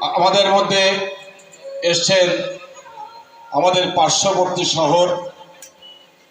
আমাদের মধ্যে এসছেন আমাদের পার্শ্ববর্তী শহর,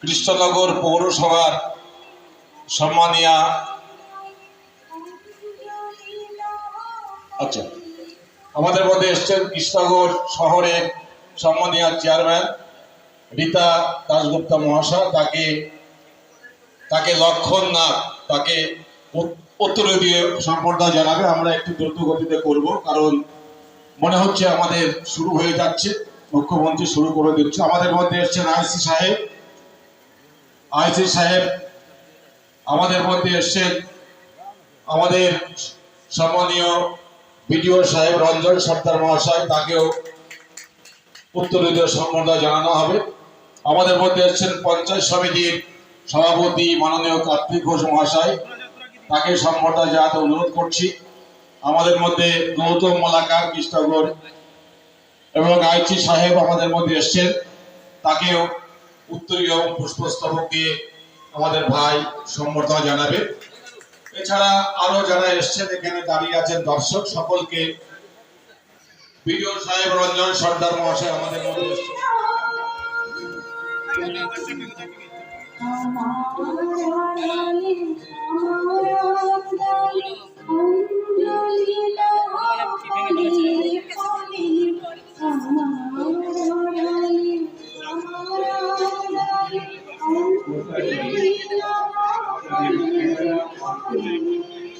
কৃষ্ণনগর পৌরসভার সম্মানিয়া আচ্ছা আমাদের মধ্যে এসছেন কৃষ্ণনগর শহরের সম্মানীয় চেয়ারম্যান রীতা দাশগুপ্তা মহাশয়। তাকে তাকে লক্ষণ না, তাকে উত- উত্তর দিয়ে সম্বর্ধনা জানাবে। আমরা একটু দ্রুত গতিতে করব, কারণ মনে হচ্ছে আমাদের শুরু হয়ে যাচ্ছে, মুখ্যমন্ত্রী শুরু করে দিচ্ছে। আমাদের মধ্যে এসছেন আইসি সাহেব। আইসি সাহেব, আমাদের মধ্যে এসছেন আমাদের সম্মানীয় বিডিও সাহেব রঞ্জন সর্দার মহাশয়, তাকেও উত্তরীয় সম্বর্ধনা জানানো হবে। আমাদের মধ্যে এসছেন পঞ্চায়েত সমিতির সভাপতি মাননীয় কার্তিক ঘোষ মহাশয়, তাকে সম্বর্ধনা জানাতে অনুরোধ করছি। আমাদের মধ্যে গৌতম মালাকার কৃষ্ণগর এবং আইচি সাহেব আমাদের মধ্যে এসছেন। তাকেও উত্তরীয় পুষ্পস্তবক আমাদের ভাই সম্বর্ধনা জানাবে। এছাড়া আরও যারা এসছেন, এখানে দাঁড়িয়ে আছেন দর্শক সকলকে। বিডিও সাহেব, রঞ্জন সর্দার মহাশয় আমাদের মধ্যে এসছেন।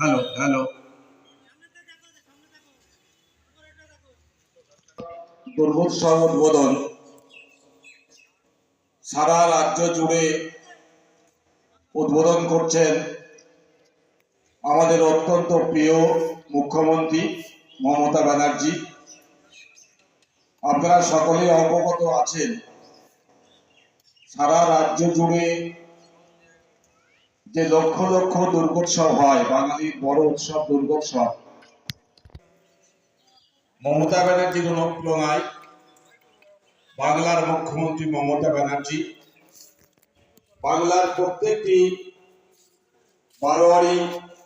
হ্যালো হ্যালো উদ্বোধন সারা রাজ্য জুড়ে উদ্বোধন করছেন আমাদের অত্যন্ত প্রিয় মুখ্যমন্ত্রী মমতা ব্যানার্জি। আপনারা সকলে অবগত আছেন, সারা রাজ্য জুড়ে যে লক্ষ লক্ষ দুর্গোৎসব হয় বাঙালির বড় উৎসব দুর্গোৎসব। মমতা ব্যানার্জির অনুপ্রেরণায় বাংলার মুখ্যমন্ত্রী মমতা ব্যানার্জি। বাংলার প্রত্যেকটি বারোয়ারি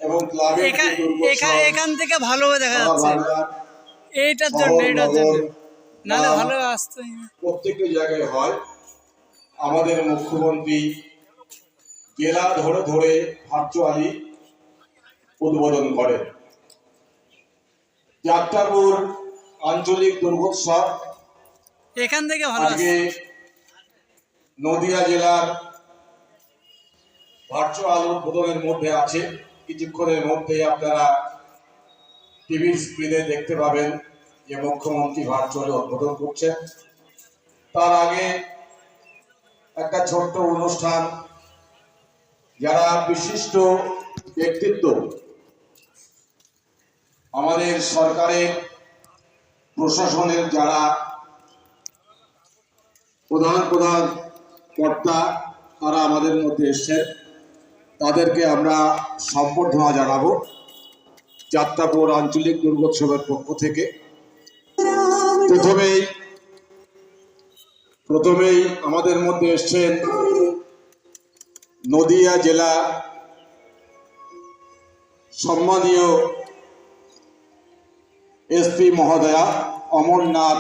এবং ক্লাবের এখান থেকে ভালোভাবে দেখা যাচ্ছে। এইটার জন্য এটার জন্য। নগর, ভালো আসতো। প্রত্যেকটি জায়গায় হয়। আমাদের মুখ্যমন্ত্রী জেলা ধরে ধরে ভার্চুয়ালি উদ্বোধন করেন যাত্রাপুর আঞ্চলিক দুর্গোৎসব। এখান থেকে আজকে নদিয়া জেলার ভার্চুয়াল উদ্বোধনের মধ্যে আছে। কিছুক্ষণের মধ্যে আপনারা টিভির স্ক্রিনে দেখতে পাবেন যে মুখ্যমন্ত্রী ভার্চুয়ালি উদ্বোধন করছেন। তার আগে একটা ছোট্ট অনুষ্ঠান যারা বিশিষ্ট ব্যক্তিত্ব, আমাদের সরকারের প্রশাসনের যারা প্রধান প্রধান কর্তা, তারা আমাদের মধ্যে এসছেন। তাদেরকে আমরা সম্বর্ধনা জানাব যাত্রাপুর আঞ্চলিক দুর্গোৎসবের পক্ষ থেকে। প্রথমেই প্রথমেই আমাদের মধ্যে এসছেন নদিয়া জেলা সম্মানীয় এসপি মহোদয়া অমরনাথ